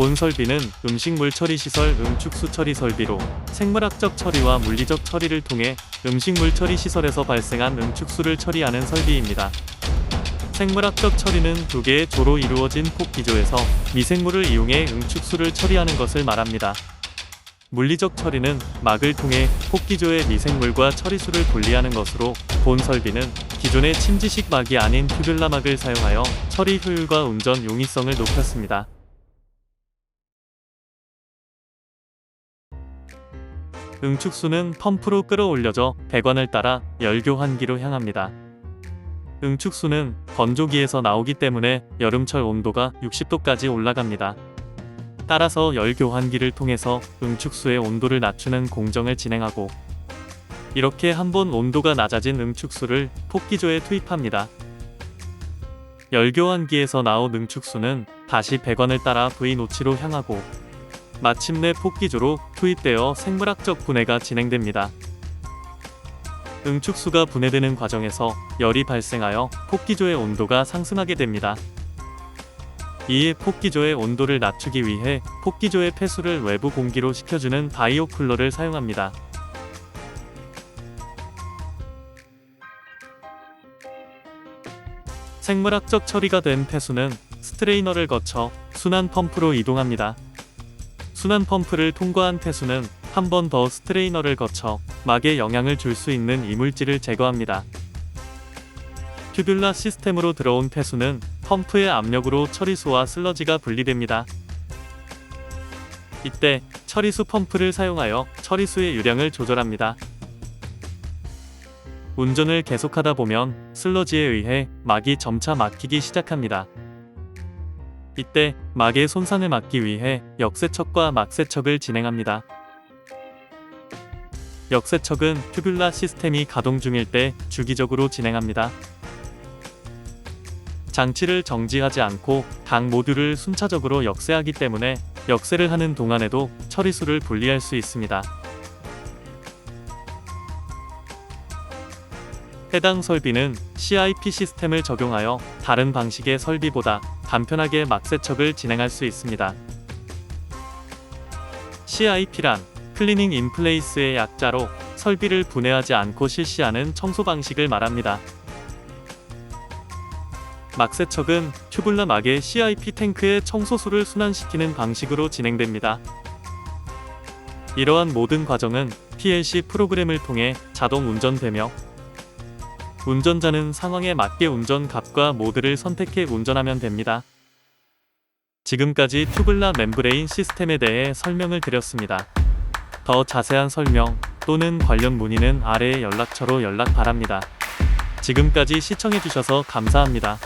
본 설비는 음식물 처리 시설 응축수 처리 설비로 생물학적 처리와 물리적 처리를 통해 음식물 처리 시설에서 발생한 응축수를 처리하는 설비입니다. 생물학적 처리는 두 개의 조로 이루어진 폭 기조에서 미생물을 이용해 응축수를 처리하는 것을 말합니다. 물리적 처리는 막을 통해 폭기조의 미생물과 처리수를 분리하는 것으로 본 설비는 기존의 침지식 막이 아닌 튜뷸라 막을 사용하여 처리 효율과 운전 용이성을 높였습니다. 응축수는 펌프로 끌어올려져 배관을 따라 열교환기로 향합니다. 응축수는 건조기에서 나오기 때문에 여름철 온도가 60도까지 올라갑니다. 따라서 열교환기를 통해서 응축수의 온도를 낮추는 공정을 진행하고 이렇게 한 번 온도가 낮아진 응축수를 폭기조에 투입합니다. 열교환기에서 나온 응축수는 다시 배관을 따라 V노치로 향하고 마침내 폭기조로 투입되어 생물학적 분해가 진행됩니다. 응축수가 분해되는 과정에서 열이 발생하여 폭기조의 온도가 상승하게 됩니다. 이에 폭기조의 온도를 낮추기 위해 폭기조의 폐수를 외부 공기로 식혀주는 바이오 쿨러를 사용합니다. 생물학적 처리가 된 폐수는 스트레이너를 거쳐 순환 펌프로 이동합니다. 순환 펌프를 통과한 폐수는 한 번 더 스트레이너를 거쳐 막에 영향을 줄 수 있는 이물질을 제거합니다. 튜뷸라 시스템으로 들어온 폐수는 펌프의 압력으로 처리수와 슬러지가 분리됩니다. 이때 처리수 펌프를 사용하여 처리수의 유량을 조절합니다. 운전을 계속하다 보면 슬러지에 의해 막이 점차 막히기 시작합니다. 이때 막의 손상을 막기 위해 역세척과 막세척을 진행합니다. 역세척은 튜뷸라 시스템이 가동 중일 때 주기적으로 진행합니다. 장치를 정지하지 않고 각 모듈을 순차적으로 역세하기 때문에 역세를 하는 동안에도 처리수를 분리할 수 있습니다. 해당 설비는 CIP 시스템을 적용하여 다른 방식의 설비보다 간편하게 막세척을 진행할 수 있습니다. CIP란 클리닝 인 플레이스의 약자로 설비를 분해하지 않고 실시하는 청소 방식을 말합니다. 막세척은 튜블라 막의 CIP 탱크의 청소수를 순환시키는 방식으로 진행됩니다. 이러한 모든 과정은 PLC 프로그램을 통해 자동 운전되며 운전자는 상황에 맞게 운전 값과 모드를 선택해 운전하면 됩니다. 지금까지 튜블라 멤브레인 시스템에 대해 설명을 드렸습니다. 더 자세한 설명 또는 관련 문의는 아래의 연락처로 연락 바랍니다. 지금까지 시청해주셔서 감사합니다.